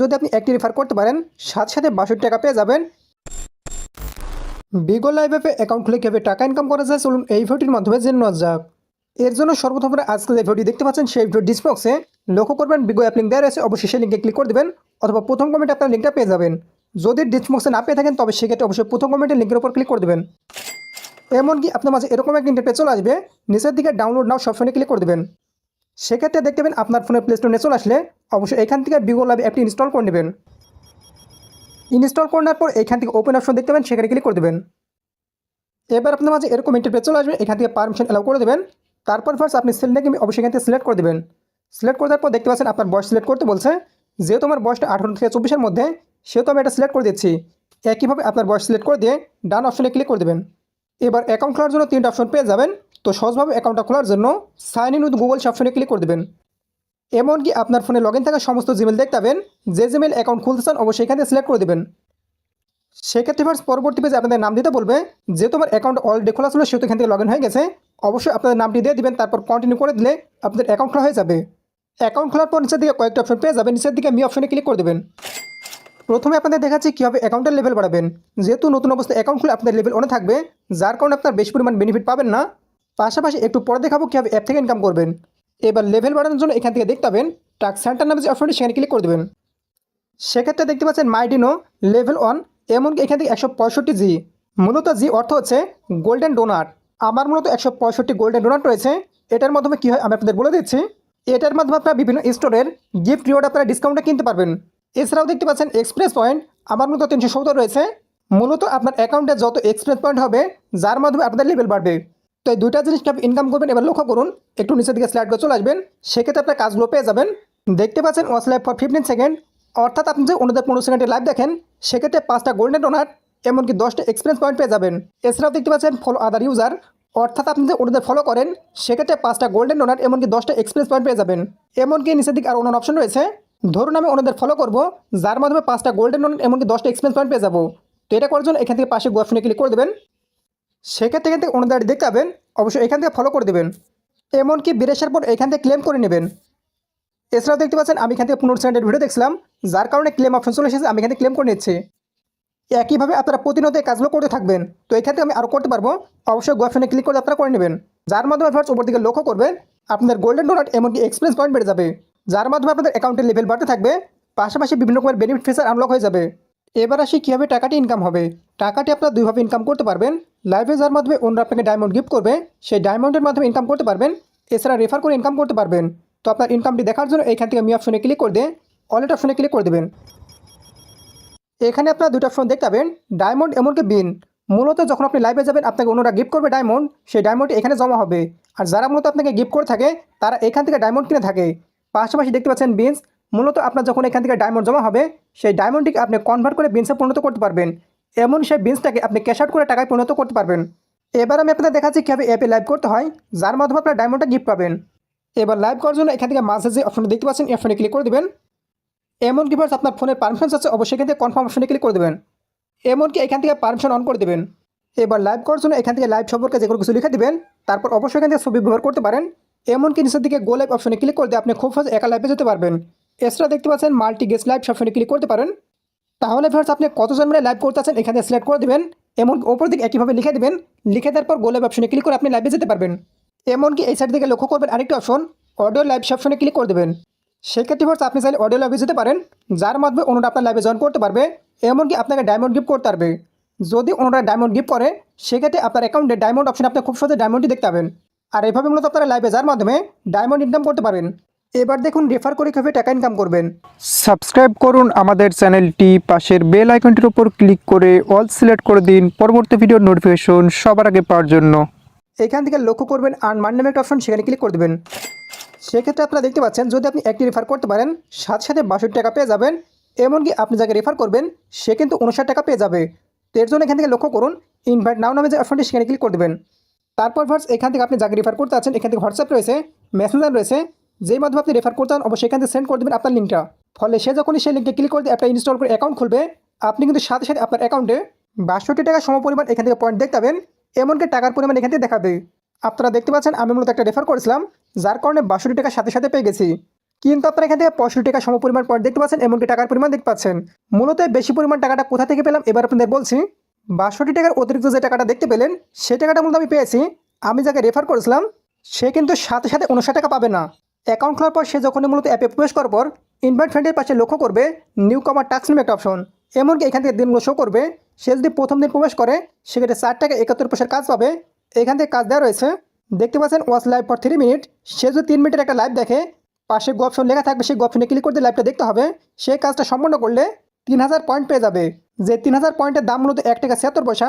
যদি আপনি একটি রেফার করতে পারেন, সাথে সাথে বাষট্টি টাকা পেয়ে যাবেন। বিগো লাইভ অ্যাপে অ্যাকাউন্ট খুলে কীভাবে টাকা ইনকাম করা যায় চলুন এই ভিডিওটির মাধ্যমে জেনে নেওয়া যাক। এর জন্য সর্বপ্রথম আজকে যে ভিডিও দেখতে পাচ্ছেন, সেই ভিডিও ডিসবক্সে লক্ষ্য করবেন বিগো অ্যাপ লিঙ্ক দেওয়া রয়েছে। অবশ্যই সেই লিঙ্কে ক্লিক করে দেবেন, অথবা প্রথম কমেন্টে আপনার লিঙ্কটা পেয়ে যাবেন। যদি ডিসবক্সে না পেয়ে থাকেন, তবে সেক্ষেত্রে অবশ্যই প্রথম কমেন্টের লিঙ্কের উপর ক্লিক করে দেবেন। এমনকি আপনার মাঝে এরকম একটা ইন্টারপেজ চলে আসবে, নিচের দিকে ডাউনলোড নাও সবসময় ক্লিক করে দেবেন। সেক্ষেত্রে দেখতে পাবেন আপনার ফোনে প্লে স্টোরে চলে আসলে অবশ্যই এখান থেকে বিগো লাইভ অ্যাপটি ইনস্টল করে নেবেন। ইনস্টল করার পর এখান থেকে ওপেন অপশন দেখতে পাবেন, সেখানে ক্লিক করে দেবেন। এবার আপনার মাঝে এরকম ইন্টারপেজ চলে আসবে, এখান থেকে পারমিশন অ্যালাউ করে দেবেন। তারপর ফার্স্ট আপনি সিলেক্ট অবশ্যই এখান থেকে সিলেক্ট করে দেবেন। সিলেক্ট করে দেওয়ার পর দেখতে পাচ্ছেন আপনার বয়স সিলেক্ট করতে বলছে। যেহেতু আমার বয়সটা আঠারো থেকে চব্বিশের মধ্যে, সেহেতু আমি এটা সিলেক্ট করে দিচ্ছি। একইভাবে আপনার বয়স সিলেক্ট করে দিয়ে ডান অপশনে ক্লিক করে দেবেন। এবার অ্যাকাউন্ট খোলার জন্য তিনটা অপশন পেয়ে যাবেন। তো সহজভাবে অ্যাকাউন্টটা খোলার জন্য সাইন ইন উইথ গুগল অপশনে ক্লিক করে দেবেন। এমনকি আপনার ফোনে লগ থাকা সমস্ত জিমেল দেখতে পাবেন, যে জিমেল অ্যাকাউন্ট খুলতে চান অবশ্যই এখান সিলেক্ট করে দেবেন। সেক্ষেত্রে ফার্স্ট পরবর্তী পেজে আপনাদের নাম দিতে বলবে যেহেতু আমার অ্যাকাউন্ট অলরেডি খোলা ছিল সেহেতু এখান থেকে লগ হয়ে গেছে। অবশ্যই আপনাদের নামটি দিয়ে দিবেন, তারপর কন্টিনিউ করে দিলে আপনাদের অ্যাকাউন্ট খোলা হয়ে যাবে। অ্যাকাউন্ট খোলার পর নিচের দিকে কয়েকটা অপশন পেয়ে যাবেন, নিচের দিকে মি অপশনে ক্লিক করে দেবেন। প্রথমে আপনাদের দেখাচ্ছি কীভাবে অ্যাকাউন্টের লেভেল বাড়াবেন। যেহেতু নতুন অবস্থায় অ্যাকাউন্ট খুলে আপনাদের লেভেল অনেক থাকবে, যার কারণে আপনার বেশি পরিমাণ বেনিফিট পাবেন না। পাশাপাশি একটু পরে দেখাবো কীভাবে অ্যাপ থেকে ইনকাম করবেন। এবার লেভেল বাড়ানোর জন্য এখান থেকে দেখতে পাবেন টাক সেন্টার নামে যে অপশনটি সেখানে ক্লিক করে দেবেন। সেক্ষেত্রে দেখতে পাচ্ছেন মাইডিনো লেভেল ওয়ান এমনকি এখান থেকে একশো পঁয়ষট্টি জি মূলত জি অর্থ হচ্ছে গোল্ডেন ডোনার আমার মূলত একশো পঁয়ষট্টি গোল্ডেন ডোনার রয়েছে। এটার মাধ্যমে কী হয়, আমি আপনাদের বলে দিচ্ছি। এটার মাধ্যমে আপনারা বিভিন্ন স্টোরের গিফট রিওয়ার্ড আপনারা ডিসকাউন্টে কিনতে পারবেন। এছাড়াও দেখতে পাচ্ছেন এক্সপ্রেস পয়েন্ট আমার মূলত তিনশো সত্তর রয়েছে। মূলত আপনার অ্যাকাউন্টে যত এক্সপ্রেস পয়েন্ট হবে, যার মাধ্যমে আপনাদের লেভেল বাড়বে। তো এই দুইটা জিনিস আপনি ইনকাম করবেন, এবার লক্ষ্য করুন, একটু নিচের দিকে স্লাইড চলে আসবেন, সেক্ষেত্রে আপনার কাজগুলো পেয়ে যাবেন। দেখতে পাচ্ছেন watch live for fifteen second অর্থাৎ আপনি যে অনুদের পনেরো সেকেন্ডের লাইভ দেখেন, সেক্ষেত্রে পাঁচটা গোল্ডেন ডোনার এমনকি দশটা এক্সপিরিয়েন্স পয়েন্ট পেয়ে যাবেন। এছাড়াও দেখতে পাচ্ছেন ফলো আদার ইউজার অর্থাৎ আপনি যে অনুদের ফলো করেন, সেক্ষেত্রে পাঁচটা গোল্ডেন ডোনার এমনকি দশটা এক্সপিরিয়েন্স পয়েন্ট পেয়ে যাবেন। এমনকি নিচের দিকে আর অন্য অপশন রয়েছে। ধরুন আমি ওনাদের ফলো করব, যার মাধ্যমে পাঁচটা গোল্ডেন ডোনার এমনকি দশটা এক্সপিরিয়েন্স পয়েন্ট পেয়ে যাব। তো এটা করার জন্য এখান থেকে পাশে গোয়াফনে ক্লিক করে দেবেন। সেক্ষেত্রে এখান থেকে ওনাদের দেখতে পাবেন। অবশ্যই এখান থেকে ফলো করে দেবেন। এমনকি বিরেশার পর এখান থেকে ক্লেম করে নেবেন। এছাড়াও দেখতে পাচ্ছেন, আমি এখান থেকে পনেরো সেকেন্ডের ভিডিও দেখছিলাম। যার কারণে ক্লেম অপশন চলে এসেছে, আমি এখান থেকে ক্লেম করে নিচ্ছি। একইভাবে আপনারা প্রতিনিয়ত এই কাজগুলো করতে থাকবেন। তো এখান থেকে আমি আরও করতে পারব। অবশ্যই গোয়াফনে ক্লিক করে আপনারা করে নেবেন। যার মাধ্যমে ফার্স্ট উপর দিকে লক্ষ্য করবেন, আপনাদের গোল্ডেন ডোনাট এমনকি এক্সপিরিয়েন্স পয়েন্ট বেড়ে যাবে। যার মাধ্যমে আপনাদের অ্যাকাউন্টের লেভেল বাড়তে থাকবে। পাশাপাশি বিভিন্ন রকমের বেনিফিট ফিচার আনলক হয়ে যাবে। এবার আসি কীভাবে টাকাটি ইনকাম হবে। টাকাটি আপনারা দুইভাবে ইনকাম করতে পারবেন। লাইভে যার মাধ্যমে অন্য আপনাকে ডায়মন্ড গিফট করবে, সেই ডায়মন্ডের মাধ্যমে ইনকাম করতে পারবেন, এছাড়া রেফার করে ইনকাম করতে পারবেন। তো আপনার ইনকামটি দেখার জন্য এখান থেকে মি অপশনে ক্লিক করে দিয়ে ওয়ালেট অপশনে ক্লিক করে দেবেন। এখানে আপনারা দুটো অপশন দেখতে পাবেন ডায়মন্ড এমনকি বিন মূলত যখন আপনি লাইভে যাবেন, আপনাকে অন্যরা গিফট করবে ডায়মন্ড সেই ডায়মন্ড এখানে জমা হবে। আর যারা মূলত আপনাকে গিফট করে থাকে, তারা এখান থেকে ডায়মন্ড কিনে থাকে। পাশাপাশি দেখতে পাচ্ছেন বিনস মূলত আপনার যখন এখান থেকে ডায়মন্ড জমা হবে, সেই ডায়মন্ডটিকে আপনি কনভার্ট করে বিনসে পরিণত করতে পারবেন। এমন সেই বিনসটাকে আপনি ক্যাশ আউট করে টাকায় পরিণত করতে পারবেন। এবার আমি আপনাদের দেখাচ্ছি কীভাবে অ্যাপে লাইভ করতে হয়, যার মাধ্যমে আপনার ডায়মন্ডটা গিফট পাবেন। এবার লাইভ করার জন্য এখান থেকে মাঝে যে অপশনটা দেখতে পাচ্ছেন অপশনে ক্লিক করে দেবেন। এমনকি ফার্স্ট আপনার ফোনের পারমিশন আছে, অবশ্যই এখান থেকে কনফার্ম অপশনে ক্লিক করে দেবেন। এমনকি এখান থেকে পারমিশন অন করে দেবেন। এবার লাইভ করার জন্য এখান থেকে লাইভ সম্পর্কে যে কোনো কিছু লিখে দেবেন, তারপর অবশ্যই এখান থেকে ছবি ব্যবহার করতে পারেন। এমনকি নিচের দিকে গো লাইভ অপশনে ক্লিক করে দিয়ে আপনি খুব সহজে একা লাইভে যেতে পারবেন। এছাড়া দেখতে পাচ্ছেন মাল্টি গেস্ট লাইভ অপশনে ক্লিক করতে পারেন। তাহলে ফার্স্ট আপনি কতজন মিলে লাইভ করতে আছেন এখানে সিলেক্ট করে দেবেন এমন ওপর দিকে একইভাবে লিখে দেবেন, লিখে দেওয়ার পর গো লাইভ অপশনে ক্লিক করে আপনি লাইভে যেতে পারবেন। এমনকি এই সাইড থেকে লক্ষ্য করবেন আরেকটি অপশন অডিও লাইভ অপশনে ক্লিক করে দেবেন। সেক্ষেত্রে ফার্স্ট আপনি চাইলে অডিও লাইভে যেতে পারেন, যার মাধ্যমে অন্যরা আপনার লাইভে জয়েন করতে পারবে, এমনকি আপনাকে ডায়মন্ড গিফট করতে পারবে। যদি অন্যরা ডায়মন্ড গিফট করে, সেক্ষেত্রে আপনার অ্যাকাউন্টে ডায়মন্ড অপশন আপনি খুব সহজে ডায়মন্ডটি দেখতে পাবেন। আর এভাবে মূলত আপনারা লাইভে যার মাধ্যমে ডায়মন্ড ইনকাম করতে পারবেন। এবার দেখুন রেফার করে কীভাবে টাকা ইনকাম করবেন। সাবস্ক্রাইব করুন আমাদের চ্যানেলটি পাশের বেল আইকনটির উপর ক্লিক করে অল সিলেক্ট করে দিন পরবর্তী ভিডিওর নোটিফিকেশন সবার আগে পাওয়ার জন্য। এখান থেকে লক্ষ্য করবেন আর্ন মান নামে একটা অপশন সেখানে ক্লিক করে দেবেন। সেক্ষেত্রে আপনারা দেখতে পাচ্ছেন যদি আপনি একটি রেফার করতে পারেন সাথে সাথে বাষট্টি টাকা পেয়ে যাবেন। এমনকি আপনি যাকে রেফার করবেন সে কিন্তু উনষাট টাকা পেয়ে যাবে। তো এর জন্য এখান থেকে লক্ষ্য করুন ইনভাইট নাও নামে যে অপশনটি সেখানে ক্লিক করে দেবেন। তারপর ভার্স এখান থেকে আপনি যাকে রেফার করতে আছেন এখান থেকে হোয়াটসঅ্যাপ রয়েছে মেসেঞ্জার রয়েছে যেই মাধ্যমে আপনি রেফার করতে অবশ্যই এখান থেকে সেন্ড করে দেবেন আপনার লিঙ্কটা ফলে সে যখনই সেই লিঙ্কে ক্লিক করে অ্যাপটা ইনস্টল করে অ্যাকাউন্ট খুলবে, আপনি কিন্তু সাথে সাথে আপনার অ্যাকাউন্টে বাষট্টি টাকা সমপরিমাণ এখান থেকে পয়েন্ট দেখতে পাবেন, এমনকি টাকার পরিমাণ এখান থেকে দেখাবে। আপনারা দেখতে পাচ্ছেন, আমি মূলত একটা রেফার করেছিলাম, যার কারণে বাষট্টি টাকার সাথে সাথে পেয়ে গেছি। কিন্তু আপনারা এখান থেকে পঁয়ষট্টি টাকা সম পরিমাণ পয়েন্ট দেখতে পাচ্ছেন, এমনকি টাকার পরিমাণ দেখতে পাচ্ছেন। মূলত বেশি পরিমাণ টাকাটা কোথা থেকে পেলাম, এবার আপনাদের বলছি। বাষট্টি টাকার অতিরিক্ত যে টাকাটা দেখতে পেলেন সেই টাকাটা মূলত আমি পেয়েছি। আমি যাকে রেফার করেছিলাম, সে কিন্তু সাথে সাথে উনষাট টাকা পাবে না। অ্যাকাউন্ট খোলার পর সে যখনই মূলত অ্যাপে প্রবেশ করার পর ইনভাইট ফ্রেন্ডের পাশে লক্ষ্য করবে নিউ কমার টাক্স নামে একটা অপশন এমনকি এখান থেকে দিনগুলো শো করবে, সে যদি প্রথম দিন প্রবেশ করে সেক্ষেত্রে চার টাকা একাত্তর পয়সার কাজ পাবে। এখান থেকে কাজ দেওয়া রয়েছে। দেখতে পাচ্ছেন watch live for three minute সে যদি তিন মিনিটের একটা লাইভ দেখে, পাশে গো অপশন লেখা থাকবে সেই গো অপশনে ক্লিক করতে লাইভটা দেখতে হবে। সেই কাজটা সম্পন্ন করলে তিন হাজার পয়েন্ট পেয়ে যাবে। যে তিন হাজার পয়েন্টের দাম মূলত এক টাকা ছিয়াত্তর পয়সা,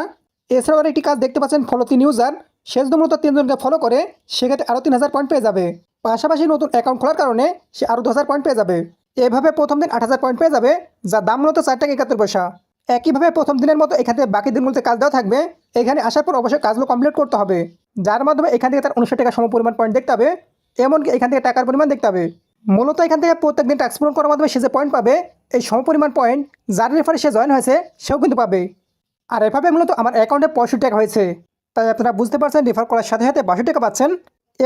এছাড়াও আর একটি কাজ দেখতে পাচ্ছেন ফলো তিন ইউজার সে যদি মূলত তিনজনকে ফলো করে, সেক্ষেত্রে আরও তিন হাজার পয়েন্ট পেয়ে যাবে। পাশাপাশি নতুন অ্যাকাউন্ট খোলার কারণে সে আরও দু হাজার পয়েন্ট পেয়ে যাবে। এভাবে প্রথম দিন আট হাজার পয়েন্ট পেয়ে যাবে যার দাম মূলত চার টাকা একাত্তর পয়সা। একইভাবে প্রথম দিনের মতো এখান থেকে বাকি দিনগুলোতে কাজ দেওয়া থাকবে, এখানে আসার পর অবশ্যই কাজগুলো কমপ্লিট করতে হবে। যার মাধ্যমে এখান থেকে তার উনিশশো টাকা সম পরিমাণ পয়েন্ট দেখতে হবে, এমনকি এখান থেকে টাকার পরিমাণ দেখতে হবে। মূলত এখান থেকে প্রত্যেক দিন ট্যাক্স পূরণ করার মাধ্যমে সে যে পয়েন্ট পাবে, এই সম পরিমাণ পয়েন্ট যার রেফারে সে জয়েন হয়েছে, সেও কিন্তু পাবে। আর এভাবে মূলত আমার অ্যাকাউন্টে পঁয়ষট্টি টাকা হয়েছে। তাই আপনারা বুঝতে পারছেন রেফার করার সাথে সাথে বাষট্টি টাকা পাচ্ছেন।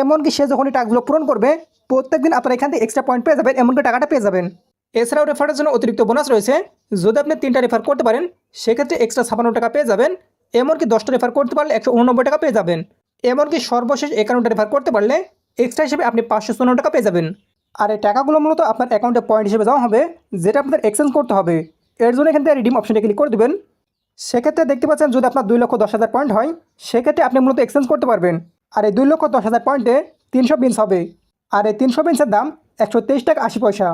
এমনকি সে যখন এই টাকাগুলো পূরণ করবে প্রত্যেক দিন আপনারা এখান থেকে এক্সট্রা পয়েন্ট পেয়ে যাবেন, এমনকি টাকাটা পেয়ে যাবেন। এছাড়াও রেফারের জন্য অতিরিক্ত বোনাস রয়েছে। যদি আপনি তিনটা রেফার করতে পারেন, সেক্ষেত্রে এক্সট্রা ছাপান্ন টাকা পেয়ে যাবেন, এমনকি দশটা রেফার করতে পারলে একশো উননব্বই টাকা পেয়ে যাবেন। এমনকি সর্বশেষ একাউন্টে রেফার করতে পারলে এক্সট্রা হিসেবে আপনি পাঁচশো চুয়ান্ন টাকা পেয়ে যাবেন। আর এই টাকাগুলো মূলত আপনার অ্যাকাউন্টে পয়েন্ট হিসেবে দেওয়া হবে, যেটা আপনাদের এক্সচেঞ্জ করতে হবে। এর জন্য এখান থেকে রিডিম অপশনে ক্লিক করে দেবেন। সেক্ষেত্রে দেখতে পাচ্ছেন যদি আপনার দুই লক্ষ দশ হাজার পয়েন্ট হয়, সেক্ষেত্রে আপনি মূলত এক্সচেঞ্জ করতে পারবেন। আর এই দুই লক্ষ দশ হাজার পয়েন্টে তিনশো বিনস হবে। আর এই তিনশো বিনসের দাম একশো তেইশ টাকা আশি পয়সা।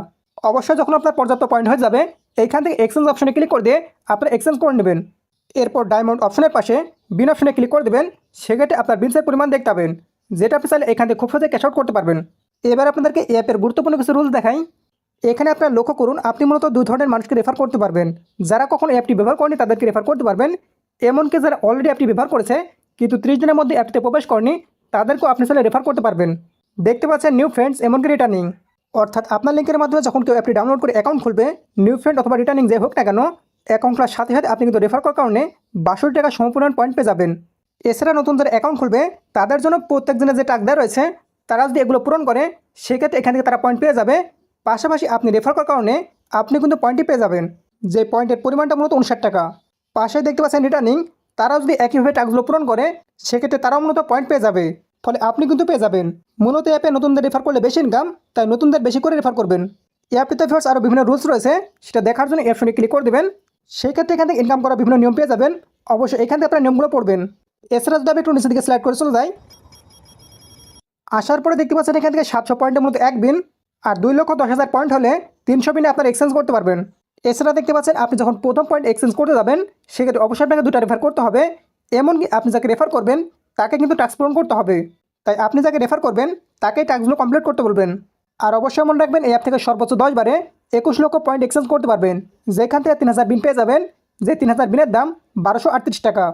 অবশ্যই যখন আপনার পর্যাপ্ত পয়েন্ট হয়ে যাবে, এইখান থেকে এক্সচেঞ্জ অপশনে ক্লিক করে দিয়ে আপনারা এক্সচেঞ্জ করে নেবেন। এরপর ডায়মন্ড অপশনের পাশে বিন অপশনে ক্লিক করে দেবেন, সেক্ষেত্রে আপনার বিনসের পরিমাণ দেখতে পাবেন। যেটা আপনি চাইলে এখান থেকে খুব সহজে ক্যাশ আউট করতে পারবেন। এবার আপনাদেরকে এই অ্যাপের গুরুত্বপূর্ণ কিছু রুলস দেখাই। এখানে আপনার লক্ষ্য করুন, আপনি মূলত দুই ধরনের মানুষকে রেফার করতে পারবেন। যারা কখনো অ্যাপটি ব্যবহার করেনি, তাদেরকে রেফার করতে পারবেন। এমনকি যারা অলরেডি অ্যাপটি ব্যবহার করেছে, কিন্তু ত্রিশ দিনের মধ্যে অ্যাপটিতে প্রবেশ করেনি তাদেরকেও আপনি চাইলে রেফার করতে পারবেন। দেখতে পাচ্ছেন নিউ ফ্রেন্ডস এমনকি রিটার্নিং অর্থাৎ আপনার লিঙ্কের মাধ্যমে যখন কেউ অ্যাপটি ডাউনলোড করে অ্যাকাউন্ট খুলবে নিউ ফ্রেন্ড অথবা রিটার্নিং যে হোক না কেন অ্যাকাউন্ট খোলার সাথে সাথে আপনি কিন্তু রেফার করার কারণে বাষট্টি টাকা সমপরিমাণ পয়েন্ট পেয়ে যাবেন। এছাড়া নতুন যারা অ্যাকাউন্ট খুলবে, তাদের জন্য প্রত্যেক দিনের যে টাকা দেওয়া রয়েছে, তারা যদি এগুলো পূরণ করে, সেক্ষেত্রে এখান থেকে তারা পয়েন্ট পেয়ে যাবে। পাশাপাশি আপনি রেফার করার কারণে আপনি কিন্তু পয়েন্টই পেয়ে যাবেন, যে পয়েন্টের পরিমাণটা মূলত উনষাট টাকা। পাশে দেখতে পাচ্ছেন রিটার্নিং তারাও যদি একইভাবে টাকগুলো পূরণ করে, সেক্ষেত্রে তারাও মূলত পয়েন্ট পেয়ে যাবে। ফলে আপনি কিন্তু পেয়ে যাবেন। মূলত অ্যাপে নতুনদের রেফার করলে বেশি ইনকাম তাই নতুনদের বেশি করে রেফার করবেন। অ্যাপটিতে ফিয়ার্স আরও বিভিন্ন রুলস রয়েছে, সেটা দেখার জন্য অ্যাপশনে ক্লিক করে দেবেন। সেক্ষেত্রে এখান থেকে ইনকাম করার বিভিন্ন নিয়ম পেয়ে যাবেন। অবশ্যই এখান থেকে আপনার নিয়মগুলো পড়বেন। এছাড়া যদি আমি একটু নিচের দিকে স্লাইড করে চলে যাই, আসার পরে দেখতে পাচ্ছেন এখান থেকে সাতশো পয়েন্টের মধ্যে এক বিন আর দুই লক্ষ দশ হাজার পয়েন্ট হলে তিনশো বিনে আপনার এক্সচেঞ্জ করতে পারবেন। এছাড়া দেখতে পাচ্ছেন, আপনি যখন প্রথম পয়েন্ট এক্সচেঞ্জ করতে যাবেন, সেক্ষেত্রে অবশ্যই আপনাকে দুটা রেফার করতে হবে। এমনকি আপনি যাকে রেফার করবেন, তাকে কিন্তু টাস্ক পূরণ করতে হবে। তাই আপনি যাকে রেফার করবেন, তাকেই টাস্কগুলো কমপ্লিট করতে বলবেন। আর অবশ্যই মনে রাখবেন, এই অ্যাপ থেকে সর্বোচ্চ দশ বারে একুশ লক্ষ পয়েন্ট এক্সচেঞ্জ করতে পারবেন। যেখান থেকে তিন হাজার বিন পেয়ে যাবেন, যে তিন হাজার বিনের দাম বারোশো টাকা।